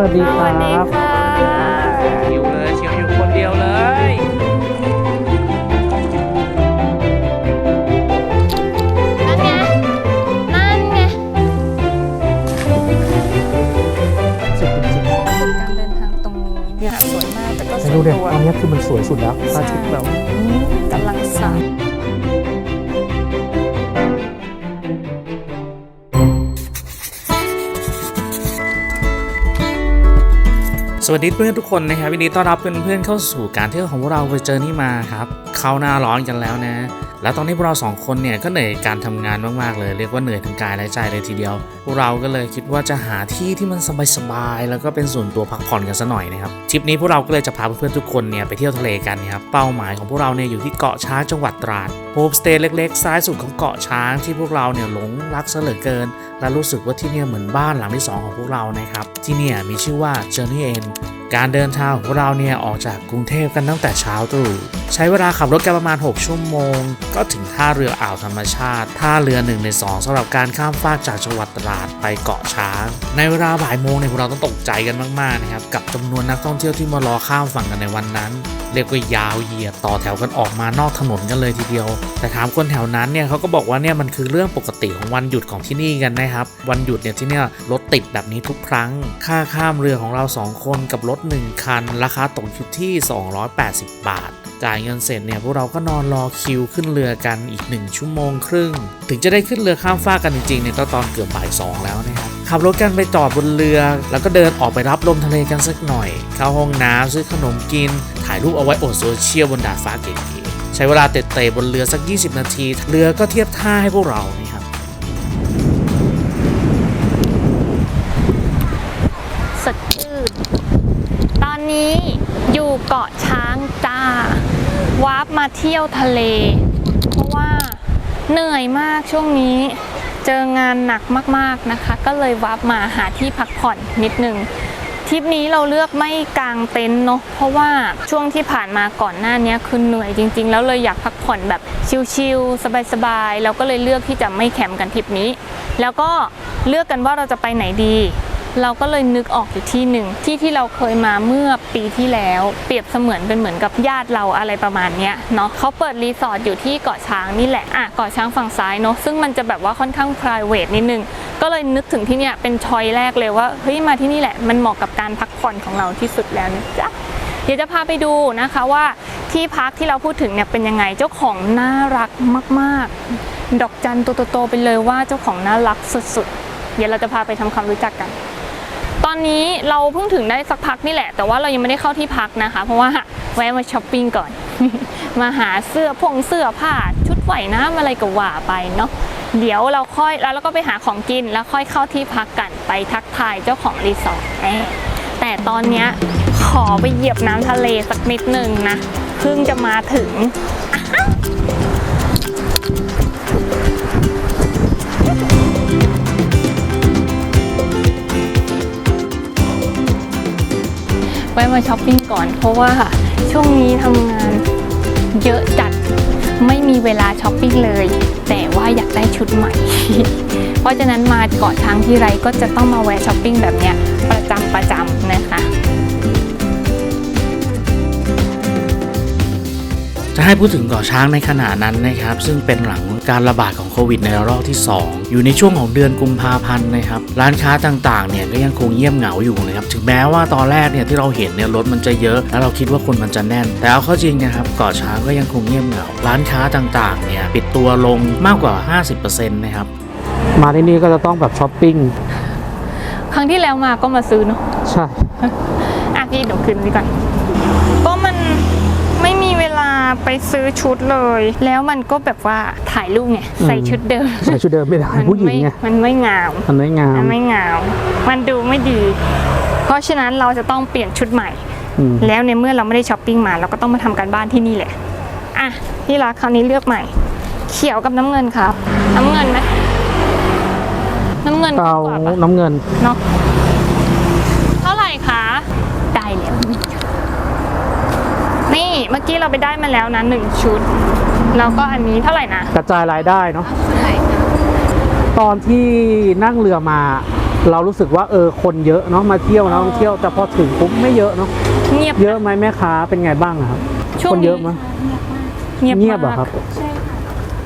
วัสดีสควัสดีรับ ค่ะชิวเลยชิวอยู่คนเดียวเลย นั่นไง นั่นไงสุดจริงจุดการเดินทางตรงนี้เนี่ยสวยมากแต่ก็ๆสแต่วยดูเด็กตัวตอนนี้คือมันสวยสุดแล้วพระอาทิตย์แบบอืมกำลังสาย วัสดีเพื่อนทุกคนนะครับวันนี้ต้อนรับเพื่อนๆเข้าสู่การเที่ยวของพวกเราไปเจอนี่มาครับเข้าหน้าร้อนกันแล้วนะ แล้วตอนนี้พวกเราสองคนเนี่ยก็เหนื่อยการทำงานมากๆเลยเรียกว่าเหนื่อยทั้งกายและใจเลยทีเดียว พวกเราก็เลยคิดว่าจะหาที่ที่มันสบายๆแล้วก็เป็นส่วนตัวพักผ่อนกันซะหน่อยนะครับทริปนี้พวกเราก็เลยจะพาเพื่อนๆทุกคนเนี่ยไปเที่ยวทะเลกันครับเป้าหมายของพวกเราเนี่ยอยู่ที่เกาะช้างจังหวัดตราดโฮมสเตย์เล็กๆ ซ้ายสุดของเกาะช้างที่พวกเราเนี่ยหลงรักซะเหลือเกิน และรู้สึกว่าที่เนี่ยเหมือนบ้านหลังที่สองของพวกเรานะครับที่เนี่ยมีชื่อว่า Journey End การเดินทางของเราเนี่ยออกจากกรุงเทพกันตั้งแต่เช้าตรู่ใช้เวลาขับรถกันประมาณ 6 ชั่วโมง ก็ถึงท่าเรืออ่าวธรรมชาติ ท่าเรือ1ใน2สำหรับการข้ามฟากจากจังหวัดตราดไปเกาะช้าง ในเวลาบ่ายโมงเนี่ยพวกเราต้องตกใจกันมากๆนะครับกับจำนวนนักท่องเที่ยวที่มารอข้ามฝั่งกันในวันนั้นเรียกว่ายาวเหยียดต่อแถวกันออกมานอกถนนกันเลยทีเดียว แต่ถามคนแถวนั้นเนี่ยเขาก็บอกว่าเนี่ยมันคือเรื่องปกติของวันหยุดของที่นี่กันนะครับ วันหยุดเนี่ยที่เนี่ยรถติดแบบนี้ทุกครั้ง ค่าข้ามเรือของเรา 2 คนกับรถ1 คัน ราคาตกอยู่ที่ 280 บาท จ่ายเงินเสร็จเนี่ยพวกเราก็นอนรอคิวขึ้นเรือกันอีก 1 ชั่วโมงครึ่ง ถึงจะได้ขึ้นเรือข้ามฟากกันจริงๆเนี่ยก็ตอนเกือบบ่ายสองแล้วนะครับขับรถกันไปจอดบนเรือ แล้วก็เดินออกไปรับลมทะเลกันสักหน่อย เข้าห้องน้ำซื้อขนมกิน ถ่ายรูปเอาไว้โอดโซเชียลบนดาดฟ้าเก๋ๆใช้เวลาเตะๆบนเรือสัก 20 นาที เรือก็เทียบท่าให้พวกเรานี่ครับ เกาะช้างจ้าวาร์ปมาเที่ยวทะเล เพราะว่าเหนื่อยมากช่วงนี้เจองานหนักมากๆนะคะ ก็เลยวาร์ปมาหาที่พักผ่อนนิดนึงทริปนี้เราเลือกไม่กางเต็นท์เนาะเพราะว่าช่วงที่ผ่านมาก่อนหน้านี้คือเหนื่อยจริง ๆ แล้วเลยอยากพักผ่อนแบบชิลๆสบายๆเราก็เลยเลือกที่จะไม่แคมป์กันทริปนี้ แล้วก็เลือกกันว่าเราจะไปไหนดี เราก็เลยนึกออกอยู่ที่หนึ่งที่ที่เราเคยมาเมื่อปีที่แล้ว เปรียบเสมือนเป็นเหมือนกับญาติเราอะไรประมาณเนี้ยเนาะเขาเปิดรีสอร์ทอยู่ที่เกาะช้างนี่แหละอะเกาะช้างฝั่งซ้ายเนาะซึ่งมันจะแบบว่าค่อนข้าง p r i v a t นิดนึงก็เลยนึกถึงที่เนี่ยเป็นชอยแรกเลยว่าเฮ้ยมาที่นี่แหละมันเหมาะกับการพักผ่อนของเราที่สุดแล้วนะจ๊ะเดี๋ยวจะพาไปดูนะคะว่าที่พักที่เราพูดถึงเนี่ยเป็นยังไงเจ้าของน่ารักมาก ๆ ดอกจันตัวโตๆไปเลยว่าเจ้าของน่ารักสุดๆ เดี๋ยวเราจะพาไปทำความรู้จักกัน อนนี้เราเพิ่งถึงได้สักพักนี่แหละ แต่ว่าเรายังไม่ได้เข้าที่พักนะคะ เพราะว่าแวะมาช้อปปิ้งก่อน มาหาเสื้อพงเสื้อผ้าชุดว่ายน้ำอะไรก็ว่าไปเนาะเดี๋ยวเราค่อยแล้วเราก็ไปหาของกินแล้วค่อยเข้าที่พักกันไปทักทายเจ้าของรีสอร์ทแน่แต่ตอนเนี้ยขอไปเหยียบน้ำทะเลสักนิดนึงนะเพิ่งจะมาถึง ไว้มาช้อปปิ้งก่อน เพราะว่าช่วงนี้ทำงานเยอะจัดไม่มีเวลาช้อปปิ้งเลย แต่ว่าอยากได้ชุดใหม่ เพราะฉะนั้นมาเกาะช้างที่ไรก็จะต้องมาแวะช้อปปิ้งแบบเนี้ยประจำประจำนะคะ จะให้พูดถึงเกาะช้างในขณะนั้นนะครับ ซึ่งเป็นหลังการระบาดของโควิดในระลอกที่ 2 อยู่ในช่วงของเดือนกุมภาพันธ์นะครับร้านค้าต่างๆเนี่ยก็ยังคงเงียบเหงาอยู่นะครับถึงแม้ว่าตอนแรกเนี่ยที่เราเห็นเนี่ยรถมันจะเยอะ แล้วเราคิดว่าคนมันจะแน่น แต่เอาเข้าจริงนะครับเกาะช้างก็ยังคงเงียบเหงา ร้านค้าต่างๆเนี่ยปิดตัวลงมากกว่า 50%นะครับมาที่นี่ก็จะต้องแบบช้อปปิ้งครั้งที่แล้วมาก็มาซื้อเนาะใช่อะพี่เดี๋ยวคืนนี้ก่อนก็มันไม่มีเวลา ไปซื้อชุดเลย แล้วมันก็แบบว่าถ่ายรูปไงใส่ชุดเดิมใส่ชุดเดิมไม่ได้มันผู้หญิงไม่ไงมันไม่งามมันไม่งามมันไม่งามมันดูไม่ดี เพราะฉะนั้นเราจะต้องเปลี่ยนชุดใหม่อืมแล้วในเมื่อเราไม่ได้ช้อปปิ้งมาเราก็ต้องมาทำการบ้านที่นี่แหละอะที่รักคราวนี้เลือกใหม่ เขียวกับน้ำเงินครับ น้ำเงินไหมน้ำเงินดีเอากว่าปะน้ำเงินเนาะเท่าไหร่คะ เมื่อกี้เราไปได้มาแล้วนะหนึ่งชุด แล้วก็อันนี้เท่าไหร่นะกระจายรายได้เนาะตอนที่นั่งเรือมา เรารู้สึกว่าเออคนเยอะเนาะมาเที่ยวนะท่องเที่ยวแต่พอถึงปุ๊บไม่เยอะเนาะเงียบเยอะไหมแม่ค้าเป็นไงบ้างอะครับช่วงคนนี้เยอะไหมเงียบเงียบเหรอมากครับ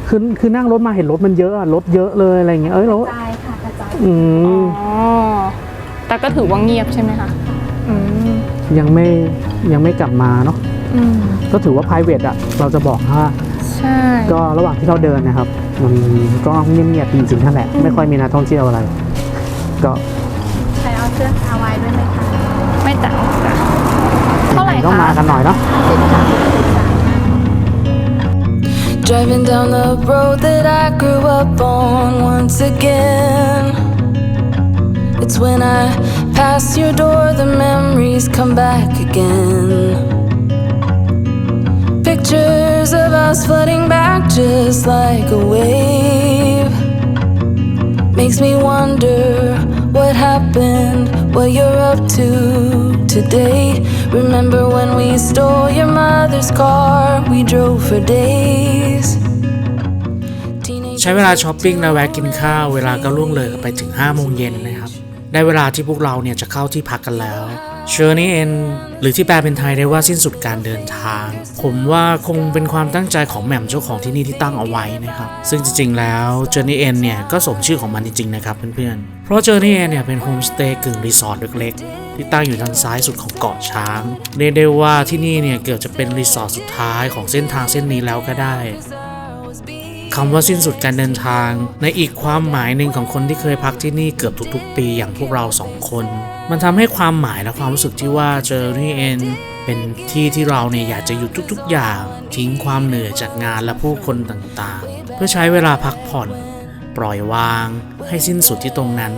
คือคือนั่งรถมาเห็นรถมันเยอะอะรถเยอะเลยอะไรเงี้ยเอ้ยรถกระจายค่ะกระจายอืมอ๋อแต่ก็ถือว่าเงียบใช่ไหมคะอืมยังไม่ยังไม่กลับมาเนาะ อืมก็ถือว่า p r i v a t อะเราจะบอกว่าใช่ ก็ระหว่างที่เราเดินนะครับ มันก็เงียบๆจริงๆนั่นแหละ ไม่ค่อยมีนักท่องเที่ยวอะไร ก็ใครเอาเสื้อคาไว้ด้วยไหมคะไม่ต่างกันเท่าไหร่ต้องมาคะกันหน่อยเนาะสิบสามสิบสาม Driving down the road that I grew up on once again. It's when I pass your door, the memories come back again. Pictures of us flooding back just like a wave. Makes me wonder what happened, what you're up to today. Remember when we stole your mother's car? We drove for days. ใช้เวลาช้อปปิ้งและแวะกินข้าว เวลาก็ล่วงเลยไปถึง5โมงเย็นนะครับ ได้เวลาที่พวกเราเนี่ยจะเข้าที่พักกันแล้ว Journey End หรือที่แปลเป็นไทยได้ว่าสิ้นสุดการเดินทาง ผมว่าคงเป็นความตั้งใจของแหม่มเจ้าของที่นี่ที่ตั้งเอาไว้นะครับ ซึ่งจริงๆแล้ว Journey End เนี่ยก็สมชื่อของมันจริงๆนะครับเพื่อนๆ เพราะ Journey End เนี่ยเป็นโฮมสเตย์กึ่งรีสอร์ทเล็กๆ ที่ตั้งอยู่ทางซ้ายสุดของเกาะช้างเรียกได้ว่าที่นี่เนี่ยเกือบจะเป็นรีสอร์ทสุดท้ายของเส้นทางเส้นนี้แล้วก็ได้คำว่าสิ้นสุดการเดินทาง ในอีกความหมายหนึ่งของคนที่เคยพักที่นี่เกือบทุกๆ ปีอย่างพวกเราสองคน มันทำให้ความหมายและความรู้สึกที่ว่าเจอรี่เอ็นเป็นที่ที่เราเนี่ยอยากจะหยุดทุกๆ อย่าง ทิ้งความเหนื่อยจากงานและผู้คนต่างๆ เพื่อใช้เวลาพักผ่อน ปล่อยวาง ให้สิ้นสุดที่ตรงนั้น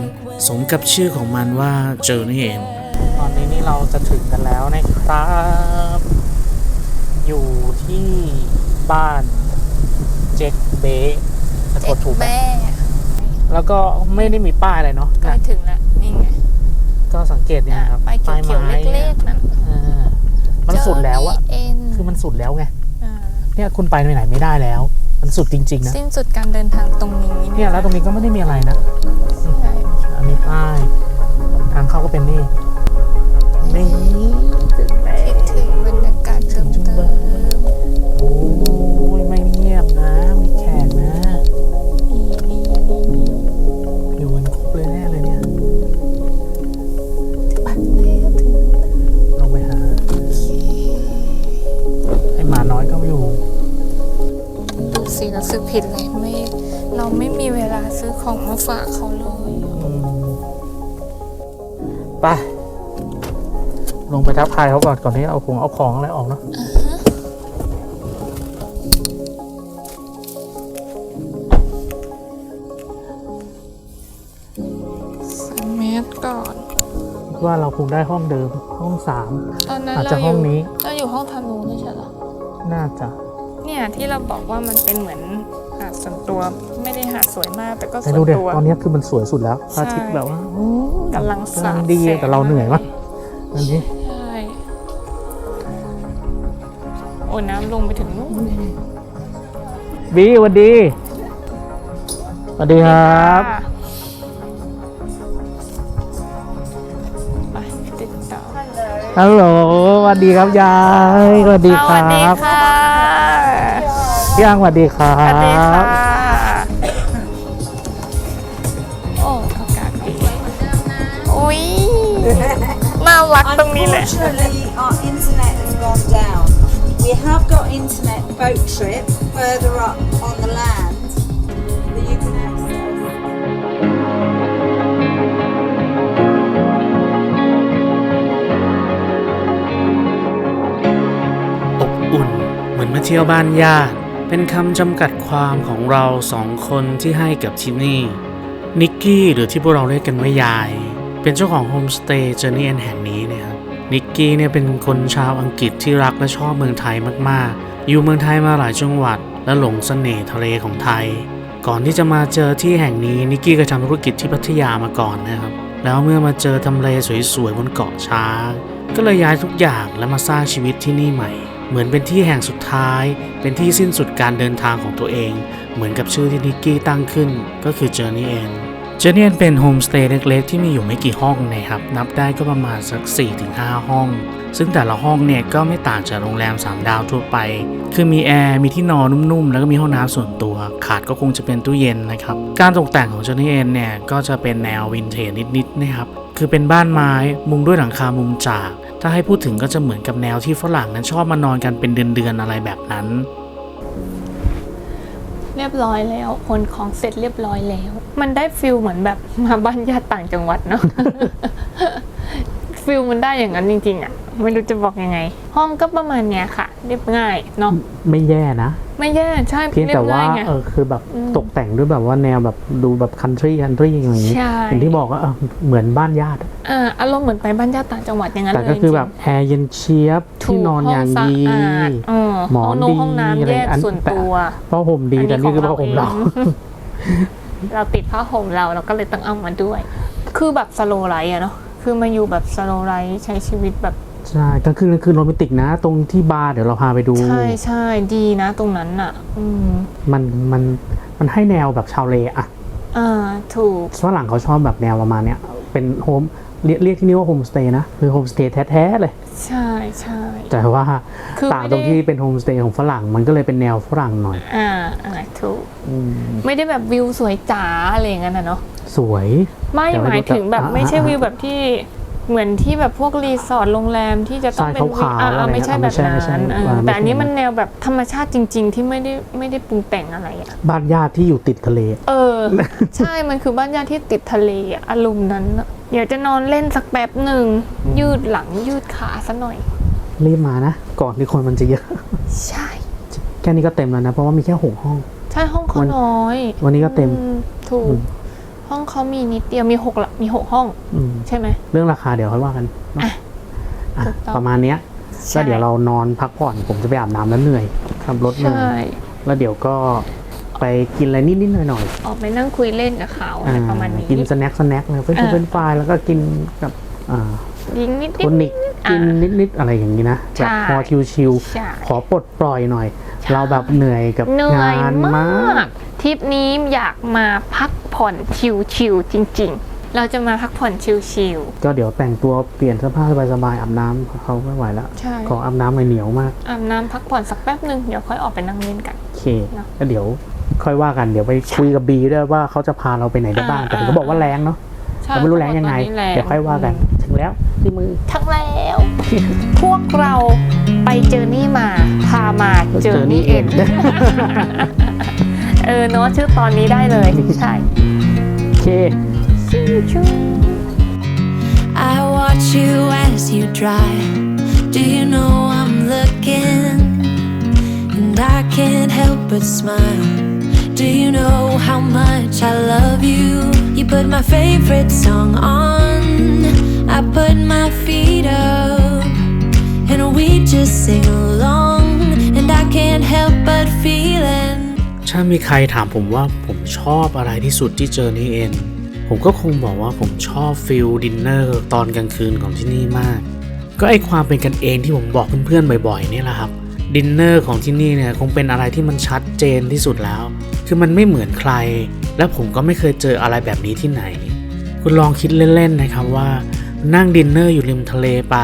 สมกับชื่อของมันว่าเจอรี่เอ็นตอนนี้นี่เราจะถึงกันแล้วนะครับ อยู่ที่บ้านเจ็กเบสะกดถูกไหมแม่แล้วก็ไม่ได้มีป้ายอะไรเนาะใกล้ถึงแล้วนี่ไง ก็สังเกตเนี่ยครับไปเขียวๆไม้เล็กๆนั่นอ่ามันสุดแล้วอะเอ็นคือมันสุดแล้วไงอ่าเนี่ยคุณไปไหนไม่ได้แล้ว มันสุดจริง ๆ นะ สิ้นสุดการเดินทางตรงนี้เนี่ยแล้วตรงนี้ก็ไม่ได้มีอะไรนะใช่อันนี้ป้าย ทางเข้าก็เป็นนี่นี่ เราซื้อผิดเลยไม่ เราไม่มีเวลาซื้อของมาฝากเขาเลยอืมไปลงไปทักทายเขาก่อนก่อนที่เอาของเอาของอะไรออกเนาะใส่แมสก่อนคิดว่าเราคงได้ห้องเดิมห้องสามตอนนั้นอาจเราจะอห้อยู่งนี้ เราอยู่ห้องทางนู้นไม่ใช่เหรอ น่าจะ เนี่ยที่เราบอกว่ามันเป็นเหมือนหาดส่วน ตัวไม่ได้หาดสวยมากแต่ก็แต่ส่ดูวนเด็กตัว ตอนนี้คือมันสวยสุดแล้วพใช่ระอาทิตย์แบบว่าโอ้กำลังสาดกำลังดีแสง แต่เราเหนื่อยมากอันนี้ใช่โอ้น้ำลงไปถึงนู่นบีสวัสดีสวัสดีครับค่ะไปติดต่อฮัลโหลสวัสดีครับยายสวัสดีคสรัวัสดีบค่ะพี่อังสวัสดีครัสวัสดีค่ะ รักตรงนี้แหละ Unfortunately, our internet has gone down. We have got internet boat trip further up on the land that you can access. อบอุ่นเหมือนมาเที่ยวบ้านญาติ เป็นคำจำกัดความของเราสองคนที่ให้กับที่นี่ นิกกี้หรือที่พวกเราเรียกกันว่ายาย เป็นเจ้าของโฮมสเตย์เจอร์นี่แห่งนี้นะครับ นิกกี้เนี่ยเป็นคนชาวอังกฤษที่รักและชอบเมืองไทยมากๆ อยู่เมืองไทยมาหลายจังหวัด และหลงเสน่ห์ทะเลของไทย ก่อนที่จะมาเจอที่แห่งนี้นิกกี้ก็ทำธุรกิจที่พัทยามาก่อนนะครับ แล้วเมื่อมาเจอทำเลสวยๆบนเกาะช้างก็เลยย้ายทุกอย่างแล้วมาสร้างชีวิตที่นี่ใหม่ เหมือนเป็นที่แห่งสุดท้าย เป็นที่สิ้นสุดการเดินทางของตัวเอง เหมือนกับชื่อที่นิกกี้ตั้งขึ้นก็คือ Journey End Journey End เป็นโฮมสเตย์เล็กๆที่มีอยู่ไม่กี่ห้องนะครับ นับได้ก็ประมาณสัก 4-5 ห้อง ซึ่งแต่ละห้องเนี่ยก็ไม่ต่างจากโรงแรม 3 ดาวทั่วไป คือมีแอร์ มีที่นอนนุ่มๆ แล้วก็มีห้องน้ำส่วนตัว ขาดก็คงจะเป็นตู้เย็นนะครับ การตกแต่งของ Journey End เนี่ยก็จะเป็นแนววินเทจนิดๆนะครับคือเป็นบ้านไม้มุงด้วยหลังคามุมจาก ถ้าให้พูดถึงก็จะเหมือนกับแนวที่ฝรั่งนั้นชอบมานอนกันเป็นเดือนๆอะไรแบบนั้น เรียบร้อยแล้วคนของเสร็จเรียบร้อยแล้ว มันได้ฟิลเหมือนแบบมาบ้านญาติต่างจังหวัดเนาะ ฟิลมันได้อย่างนั้นจริงๆอะ่ะไม่รู้จะบอกยังไง ห้องก็ประมาณเนี้ยค่ะ เรียบง่ายเนาะไม่แย่นะไม่แย่ใช่เพียงเรีแต่บว่าง่ายไง เออคือแบบอืมตกแต่งด้วยแบบว่าแนวแบบดูแบบคันทรีคันทรีอย่างนี้ใช่ อย่างที่บอกว่าเออเหมือนบ้านญาติอ่าอารมณ์เหมือนไปบ้านญาติต่างจังหวัดอย่างนั้นแต่เลยก็คือแบบจริงแอร์เย็นเชียบๆที่นอนอย่างดีถูกห้องสะอาดเออหมอนห้องดีห้องน้ำอะไรแยกอันส่วนแต่ตัว ผ้าห่มดีแต่นี่คือผ้าห่มเราองเราติดผ้าห่มเราเราก็เลยต้องเอามาด้วย คือแบบสโลไลท์อะเนาะ คือมาอยู่แบบสโลไลท์ใช้ชีวิตแบบใช่กลางคืนกลางคืนโรแมนติกนะ ตรงที่บาร์เดี๋ยวเราพาไปดู ใช่ใช่ดีนะตรงนั้นอะอืมมันมันมันให้แนวแบบชาวเลอะอ่าถูกฝรั่งเขาชอบแบบแนวประมาณเนี้ยเป็นโฮมเรียกเรียกที่นี่ว่าโฮมสเตย์นะคือโฮมสเตย์แท้ๆเลย ใช่ใช่แต่ว่าคือต่างไม่ตรงได้ที่เป็นโฮมสเตย์ของฝรั่งมันก็เลยเป็นแนวฝรั่งหน่อย อ่าอ่าถูกอืมไม่ได้แบบวิวสวยจ๋าอะไรอย่างนั้นนะเนาะสวย ไม่แต่หว่ามายถึงแบบอ่าไม่ใช่อ่าวิวแบบที่เหมือนที่แบบพวกรีสอร์ทโรงแรมที่จะต้องเป็นวิวทรายขาวๆอ่าอะไรอ่าไม่ใช่นะแบบไม่ใช่ไม่ใช่นั้นเอออ่าไม่แต่อันนี้ใช่มันแนวแบบธรรมชาติจริง ๆ ที่ไม่ได้ไม่ได้ปรุงแต่งอะไรอะบ้านญาติที่อยู่ติดทะเล เออ ใช่มันคือบ้านญาติที่ติดทะเลอะอารมณ์นั้นอะเดี๋ยวจะนอนเล่นสักแป๊บหนึ่งยืดหลังยืดขาซะหน่อยรีบมานะ ก่อนที่คนมันจะเยอะ ใช่ แค่นี้ก็เต็มแล้วนะ เพราะว่ามีแค่หกห้อง ใช่ห้องเขาวันน้อย วันนี้ก็เต็มอืถูกอืม ห้องเขามีนิดเดียวมีหกละมีหกห้อง อืมใช่ไหม เรื่องราคาเดี๋ยวค่อยว่ากันเนอะอะอะถูกต้อง ประมาณเนี้ยใช่แล้วเดี๋ยวเรานอนพักผ่อนผมจะไปอาบน้ำแล้วเหนื่อยขับรถเหนื่ใช่อยแล้วเดี๋ยวก็ไปกินอะไรนิดๆหน่อยออกไปนั่งคุยเล่นกับเขาๆอะไรอ่าประมาณนี้ กินสแน็คสแน็คเลยเพื่อนอ่าเพื่อนไฟรายแล้วก็กินกับอ่ายิงนิดโทนิกกินนิดๆอะไรอย่างนี้นะใช่แบบพอชิวใช่ๆขอปลดปล่อยหน่อย เราแบบเหนื่อยกับเหนื่งาอยนมมาาก กทริปนี้อยากมาพักผ่อนชิลๆจริง ๆ เราจะมาพักผ่อนชิล ก็เดี๋ยวแต่งตัวเปลี่ยนเสื้อผ้าสบายๆอาบน้ำเขาไม่ไหวแล้วๆใช่ ขออาบน้ำหน่อยเหนียวมากอาบน้ำพักผ่อนสักแป๊บหนึ่งเดี๋ยวค่อยออกไปนั่งเล่นกัน โอเคเนอะแล้วเดี๋ยวค่อยว่ากันเดี๋ยวไปคุยกับบีด้วยว่าเขาจะพาเราไปไหนได้บ้างแต่อ่า เห็นเขาบอกว่าแรงเนาะใช่เราไม่รู้แรงยังไงตอนนี้แรงเดี๋ยวค่อยว่ากันถึงแล้วที่มือ ทั้งแล้ว พวกเราไปเจอนี่มา พามาเจอนี่เอ็นเออ เนาะชื่อตอนนี้ได้เลย ใช่ โอเค I watch you as you drive. Do you know I'm looking? And I can't help but smile. Do you know how much I love you? You put my favorite song on. I put my feet up. And we just sing along. And I can't help but feeling. ถ้ามีใครถามผมว่าผมชอบอะไรที่สุดที่เจอนี่เอง ผมก็คงบอกว่าผมชอบฟิลดินเนอร์ตอนกลางคืนของที่นี่มาก ก็ไอความเป็นกันเองที่ผมบอกเพื่อนๆบ่อยๆนี่แหละครับดินเนอร์ของที่นี่เนี่ยคงเป็นอะไรที่มันชัดเจนที่สุดแล้ว คือมันไม่เหมือนใคร และผมก็ไม่เคยเจออะไรแบบนี้ที่ไหน คุณลองคิดเล่นๆนะครับว่า นั่งดินเนอร์อยู่ริมทะเลไป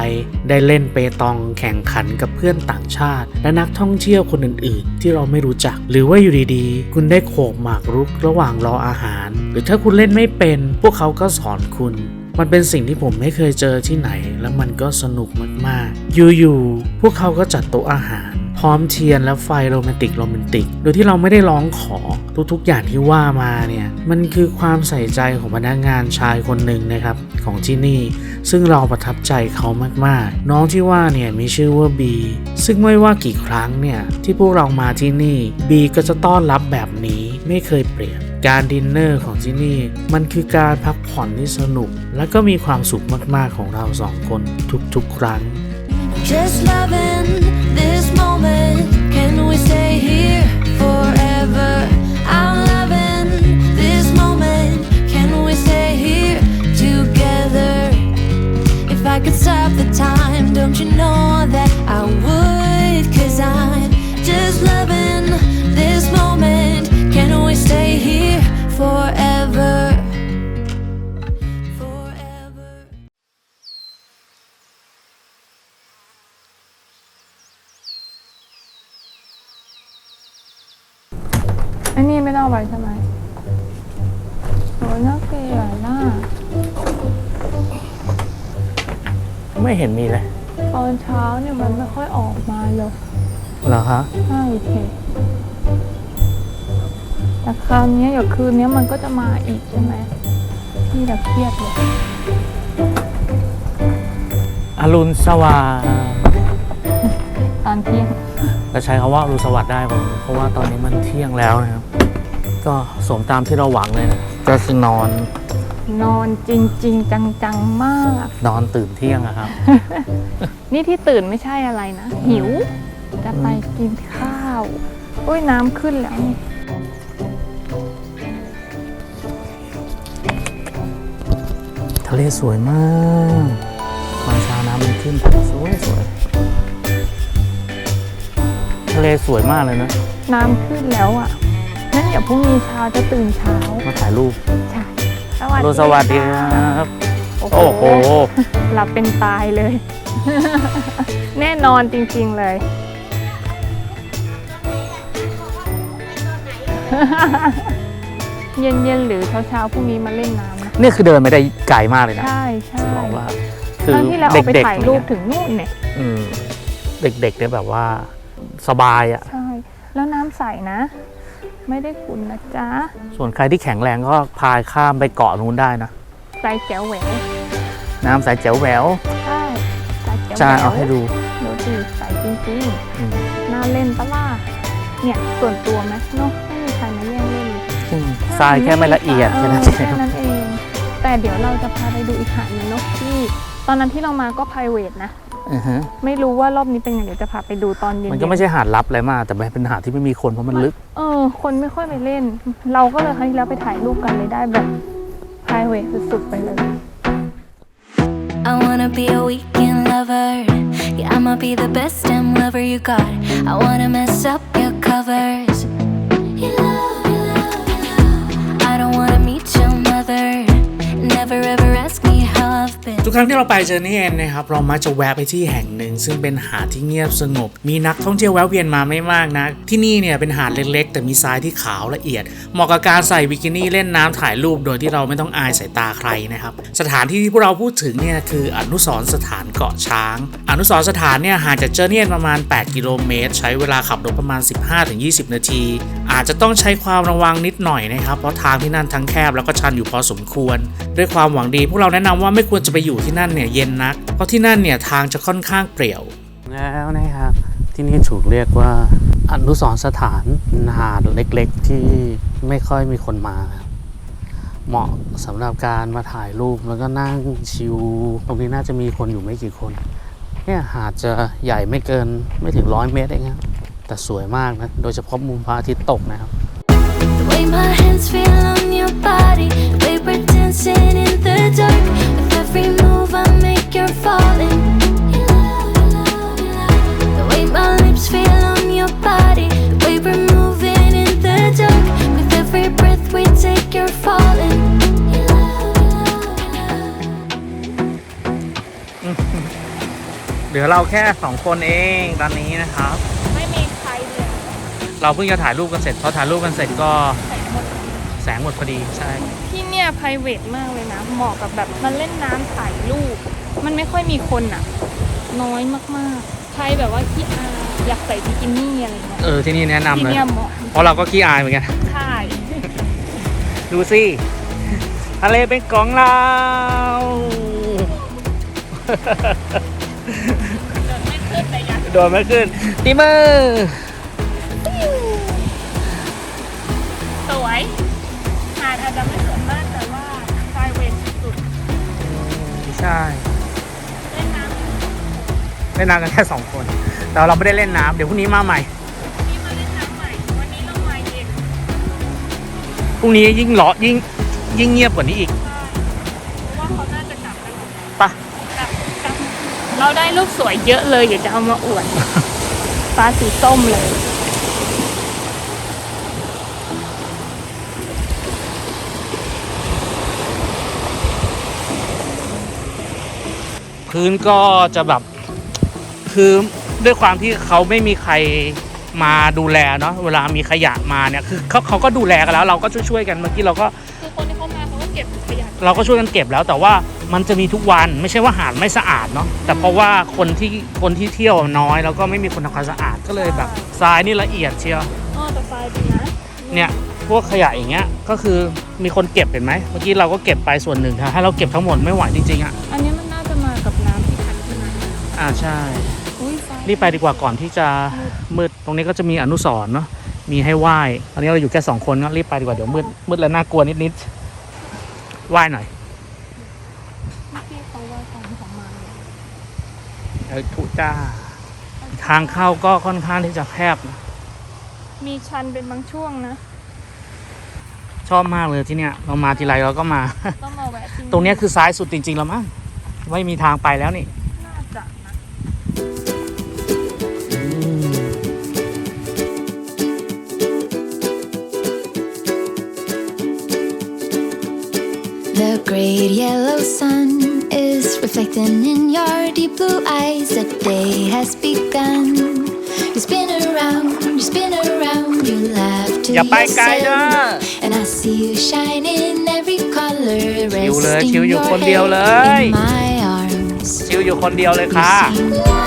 ได้เล่นเปตองแข่งขันกับเพื่อนต่างชาติ และนักท่องเที่ยวคนอื่น ๆ ที่เราไม่รู้จัก หรือว่าอยู่ดีๆ คุณได้โขกหมากรุกระหว่างรออาหาร หรือถ้าคุณเล่นไม่เป็น พวกเขาก็สอนคุณมันเป็นสิ่งที่ผมไม่เคยเจอที่ไหน แล้วมันก็สนุกมาก ๆ อยู่ ๆ พวกเขาก็จัดโต๊ะอาหาร ร้อมเทียนและไฟโรแมนติกโรแมนติก โดยที่เราไม่ได้ร้องขอทุกๆ อย่างที่ว่ามาเนี่ย มันคือความใส่ใจของพนักงานชายคนหนึ่งนะครับ ของที่นี่ ซึ่งเราประทับใจเขามากๆ น้องที่ว่าเนี่ยมีชื่อว่าบีซึ่งไม่ว่ากี่ครั้งเนี่ย ที่พวกเรามาที่นี่บีก็จะต้อนรับแบบนี้ไม่เคยเปลี่ยนการดินเนอร์ของที่นี่ มันคือการพักผ่อนที่สนุก และก็มีความสุขมากๆของเราสองคนทุกๆ ครั้ง Just loving this moment. Can we stay here forever? I'm เห็นมีเลยตอนเช้าเนี่ยมันไม่ค่อยออกมาเลยเหรอคะใช่เทแต่คราวนี้เดี๋ยวคืนนี้มันก็จะมาอีกใช่ไหมพี่แบบเครียดเลยอรุณสวัสดิ์ตอนเที่ยงจะใช้คำว่าอรุณสวัสดิ์ได้ผมเพราะว่าตอนนี้มันเที่ยงแล้วนะครับ ก็สมตามที่เราหวังเลยนะก็คือนอน นอนจริงๆจังๆมาก นอนตื่นเที่ยงอะครับ นี่ที่ตื่นไม่ใช่อะไรนะ หิว จะไปกินข้าวอุ้ยน้ำขึ้นแล้วนี่ทะเลสวยมากตอนเช้าน้ำมันขึ้นสวยสวยทะเลสวยมากเลยนะ น้ำขึ้นแล้วอะ นั่นเดี๋ยวพรุ่งนี้เช้าจะตื่นเช้า มาถ่ายรูป ใช่อรุณสวัสดีครับ โอ้โห หลับเป็นตายเลย แน่นอนจริงๆเลย เย็นๆหรือเช้าๆพรุ่งนี้มาเล่นน้ำนะนี่คือเดินไม่ได้ไกลมากเลยนะ ใช่ใช่บอกว่าตอนที่เราเอาไปด็กๆถ่ายรูปเนี่ถึงนู่นเนี่ยอืมเด็กๆเนี่ยแบบว่าสบายอะ่ะ ใช่ แล้วน้ำใสนะ ไม่ได้ขุ่นนะจ๊ะ ส่วนใครที่แข็งแรงก็พายข้ามไปเกาะนู้นได้นะใสแจ๋วแหววน้ำใสแจ๋วแหววใช่ใสแจ๋วแหววจะเอาให้ดูดูสิใสจริงอืมๆน่าเล่นปะล่ะเนี่ยส่วนตัวไหมเนาะไม่มีใครมาแย่งเล่นเลยซึ่งทรายแค่ไม่ละเอียดแค่นั้นเอเอองแค่นั้นเองแต่เดี๋ยวเราจะพาไปดูอีกหาดหนึงเนาะที่ ตอนนั้นที่เรามาก็ p r i v a t นะ อือฮะไม่รู้ว่ารอบนี้เป็นยังไงเดี๋ยวจะพาไปดูตอนเย็นๆมันก็ไม่ใช่หาดลับอะไรมาก แต่มันเป็นหาดที่ไม่มีคนเพราะมันลึก เออ คนไม่ค่อยไปเล่น เราก็เลยครั้งที่แล้วไปถ่ายรูปกันเลยได้แบบ p r i v a t สุดๆไปเลย I wanna be a weekend lover. Yeah, I'ma be the best damn lover you got. I wanna mess up your covers. You love, you love, you love. I don't wanna meet your mother. Never ever ทุกครั้งที่เราไปเจอนี่เองนะครับเรามักจะแวะไปที่แห่งหนึ่ง ซึ่งเป็นหาดที่เงียบสงบ มีนักท่องเที่ยวแวะเวียนมาไม่มากนะที่นี่เนี่ยเป็นหาดเล็กๆ แต่มีทรายที่ขาวละเอียด เหมาะกับการใส่บิกินี่เล่นน้ำถ่ายรูปโดยที่เราไม่ต้องอายสายตาใครนะครับสถานที่ที่พวกเราพูดถึงเนี่ยคืออนุสรสถานเกาะช้าง อนุสรสถานเนี่ยห่างจากเจอเนียนประมาณ 8 กิโลเมตร ใช้เวลาขับรถประมาณ 15-20 นาที อาจจะต้องใช้ความระวังนิดหน่อยนะครับเพราะทางที่นั่นทั้งแคบแล้วก็ชันอยู่พอสมควร ด้วยความหวังดีพวกเราแนะนำว่าไม่ควรจะไปอยู่ที่นั่นเนี่ยเย็นนัก เพราะที่นั่นเนี่ยทางจะค่อนข้างเปรี่ยว แล้วนะครับ ที่นี่ถูกเรียกว่าอนุสรณ์สถานหาดเล็กๆ ที่ไม่ค่อยมีคนมาครับเหมาะสำหรับการมาถ่ายรูปแล้วก็นั่งชิลตรงนี้น่าจะมีคนอยู่ไม่กี่คนเนี่ยหาดจะใหญ่ไม่เกินไม่ถึงร้อยเมตรเองครับแต่สวยมากนะ โดยเฉพาะมุมพระอาทิตย์ตกนะครับ The way my hands feel on your body, the way we're dancing in the dark. With every move I make, you're falling. You love, you love, you love. The way my lips feel on your body, the way we're moving in the dark. With every breath we take, you're falling. You love, you love, you love. เหลือเราแค่สองคนเองตอนนี้นะครับ ไม่มีใครเลยเราเพิ่งจะถ่ายรูปกันเสร็จพอถ่ายรูปกันเสร็จก็แสงหมดแสงหมดพอดีใช่ที่ เนี่ย p r i v a t มากเลยนะ เหมาะกับแบบมาเล่นน้ำถ่ายรูป มันไม่ค่อยมีคนอะน้อยมากๆ ใครแบบว่าขี้อายอยากใส่บิกินี่อะไรเงี้ยเออที่นี่แนะนำที่เลย เนี่ยเหมาะเพราะเราก็ขี้อายเหมือนกัน ใช่ดูสิทะเลเป็นของเราโดนไม่ขึ้นตีมือส ใช่เล่นน้ำกันแค่สองคน แต่เราไม่ได้เล่นน้ำเดี๋ยวพรุ่งนี้มาใหม่พรุ่งนี้ยิ่งเลาะยิ่งยิ่งเงียบกว่านี้อีกว่าเขาแม่งปะเราได้รูปสวยเยอะเลยอยากจะเอามาอวดฟ้าสีส้มเลย พื้นก็จะแบบคือด้วยความที่เขาไม่มีใครมาดูแลเนาะเวลามีขยะมาเนี่ยคือเขาเขาก็ดูแลกันแล้ว เราก็ช่วยๆกันเมื่อกี้เราก็คือคนที่เขามาเขาก็เก็บขยะเราก็ช่วยกันเก็บแล้ว แต่ว่ามันจะมีทุกวันไม่ใช่ว่าหาดไม่สะอาดเนาะแต่เพราะว่าคนที่คนที่เที่ยวน้อยแล้วก็ไม่มีคนทำความสะอาดก็เลยแบบทรายนี่ละเอียดเชียวอ๋อแต่ทรายดีนะเนี่ยพวกขยะอย่างเงี้ยก็คือมีคนเก็บเห็นไหมเมื่อกี้เราก็เก็บไปส่วนหนึ่งถ้าเราเก็บทั้งหมดไม่ไหวจริงๆอะอันนี้ อ่าใช่อุ้ยทรายรีบไปดีกว่าก่อนที่จะมืดตรงนี้ก็จะมีอนุสรณ์เนาะมีให้ไหว้ตอนนี้เราอยู่แค่สองคนก็รีบไปดีกว่าเดี๋ยวมืดมืดแล้วน่ากลัวนิดๆไหว้หน่อยเมื่อกี้เขาว่าตอนของมาเนี่ยเออทุจ้า ทางเข้าก็ค่อนข้างที่จะแคบนะมีชันเป็นบางช่วงนะ ชอบมากเลยที่เนี่ย เรามาทีไรเราก็มาต้องมาแวะที่ตรงเนี้ยคือซ้ายสุดจริงๆแล้วมั้งไม่มีทางไปแล้วนี่ your deep blue eyes. The day has begun. You spin around, you spin around, you laugh to อย่าไปไกลเด้อ yourself. And I see you shine in every color, ชิวเลย resting ชิวอยู่ your คนเดียวเลย head in my arms. ชิวอยู่คนเดียวเลย You ค่ะ sing,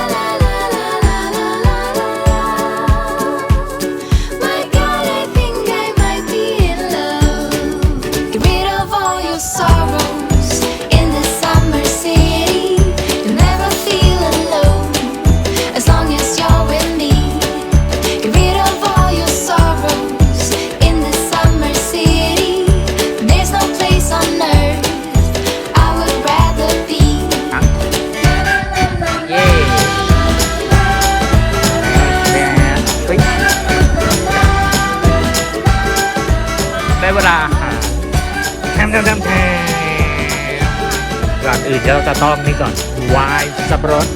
ต้องนี่ก่อนวายสับปะรด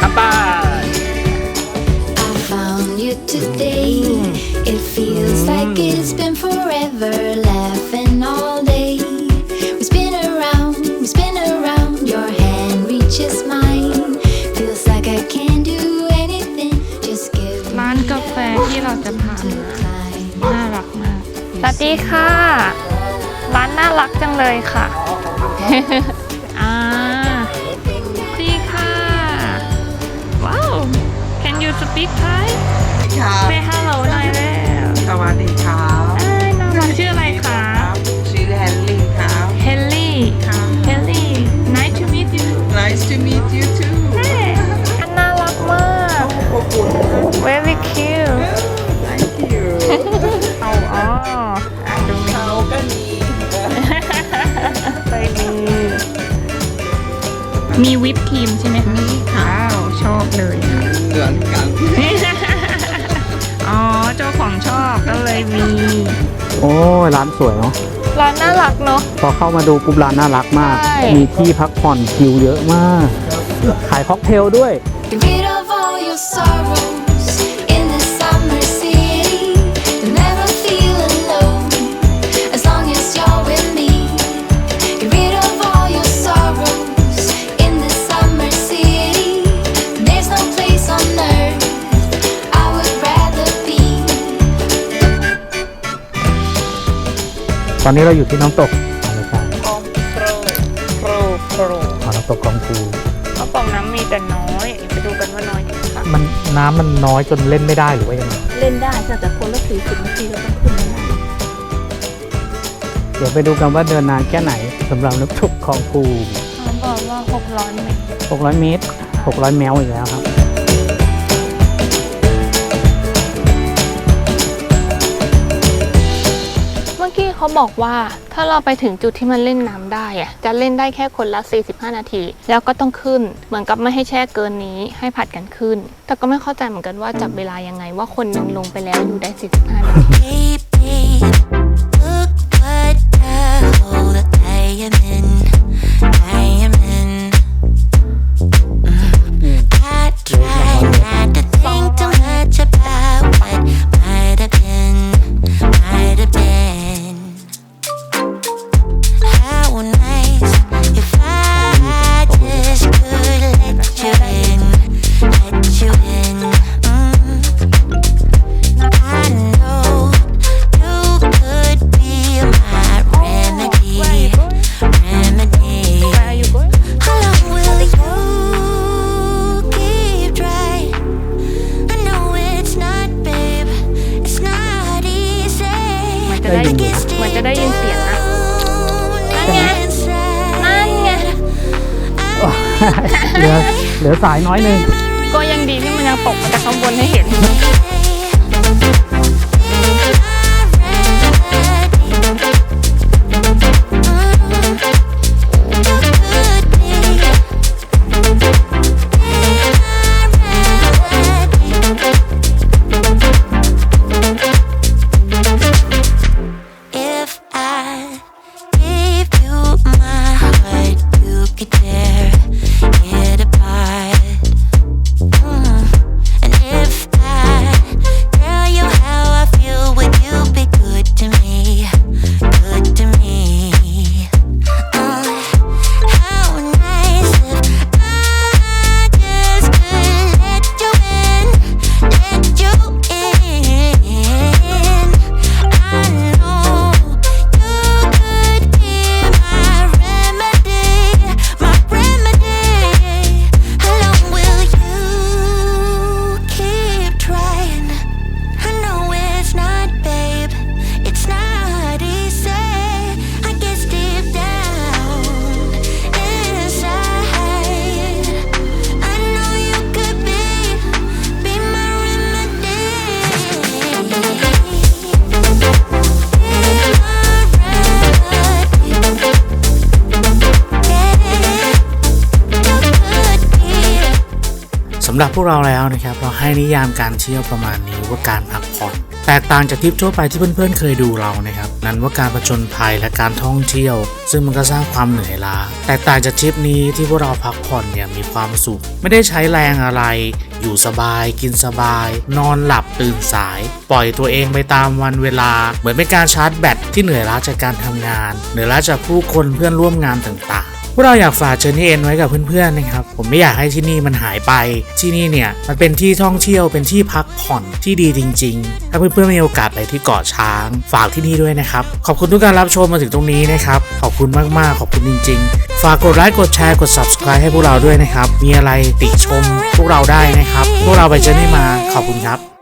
ครับป้า I found you today. It feels like it's been forever, laughing all day. We spin around, we spin around. Your hand reaches mine. Feels like I can't do anything. Just give me ร้านกาแฟที่เราจะพา to มา climb. น่ารักมาก สวัสดีค่ะ ร้านน่ารักจังเลยค่ะอ่าดีค่ะ ว้าว Can you speak Thai ครับ Say hello หน่อยแล้วสวัสดีครับเอ้ยน้องชื่ออะไรคะชื่อแฮนลี่ครับ เฮลลี่เฮลลี่ nice to meet you Nice to meet you too อันน่ารักมากอบอุ่น very cute Thank you เอาอ๋ ไปดีมีวิปครีมใช่ไหมมีค่ะว้าวชอบเลยค่ะเหมือนกันอ๋อเจ้าของชอบก็เลยมี โอ้ยร้านสวยเนาะ ร้านน่ารักเนาะ พอเข้ามาดูปุ๊บร้านน่ารักมาก ใช่ มีที่พักผ่อนคิวเยอะมาก ขายค็อกเทลด้วย Get rid of all your sorrows อนนี้เราอยู่ที่น้ำตกอะไรกันโปรโปรอ๋อน้ำตกคลองคูเขาบอกน้ำมีแต่น้อย ไปดูกันว่าน้อยจริงค่ะ มันน้ำมันน้อยจนเล่นไม่ได้หรือว่ายังไงเล่นได้ค่ะแต่คนละสี่สิบนาทีก็ต้องขึ้นมาเดี๋ยวไปดูกันว่าเดินนานแค่ไหนสำหรับน้ำตกคลองคูเขาบอกว่าหกร้อยเมตร600 เมตร 600 แมวอีกแล้วครับ เขาบอกว่าถ้าเราไปถึงจุดที่มันเล่นน้ำได้อะจะเล่นได้แค่คนละ 45 นาที แล้วก็ต้องขึ้น เหมือนกับไม่ให้แช่เกินนี้ให้ผัดกันขึ้น แต่ก็ไม่เข้าใจเหมือนกันว่าจับเวลายังไงว่าคนหนึงลงไปแล้วอยู่ได้ 45 นาที จะได้ยินมันจะได้ยินเสียงนะนั่นไงนั่นไงเหลือเหลือสายน้อยนึงก็ยังดีที่มันยังตกมาจากข้างบนให้เห็น เราแล้วนะครับเราให้นิยามการเที่ยวประมาณนี้ว่าการพักผ่อนแตกต่างจากทริปทั่วไปที่เพื่อนๆเคยดูเรานะครับนั้นว่าการผจญภัยและการท่องเที่ยว ซึ่งมันก็สร้างความเหนื่อยล้าแตกต่างจากทริปนี้ที่พวกเราพักผ่อนอย่างมีความสุข ไม่ได้ใช้แรงอะไร อยู่สบาย กินสบาย นอนหลับตื่นสาย ปล่อยตัวเองไปตามวันเวลา เหมือนเป็นการชาร์จแบตที่เหนื่อยล้าจากการทำงาน เหนื่อยล้าจากผู้คนเพื่อนร่วมงานต่างๆ พวกเราอยากฝากเจอร์นี่เอ็นไว้กับเพื่อนๆนะครับ ผมไม่อยากให้ที่นี่มันหายไป ที่นี่เนี่ยมันเป็นที่ท่องเที่ยวเป็นที่พักผ่อนที่ดีจริง ๆ ถ้าเพื่อนๆมีโอกาสไปที่เกาะช้าง ฝากที่นี่ด้วยนะครับ ขอบคุณทุกการรับชมมาถึงตรงนี้นะครับ ขอบคุณมากๆ ขอบคุณจริง ๆ ฝากกดไลค์กดแชร์กด subscribe ให้พวกเราด้วยนะครับ มีอะไรติชมพวกเราได้นะครับ พวกเราไปเจอนี่มา ขอบคุณครับ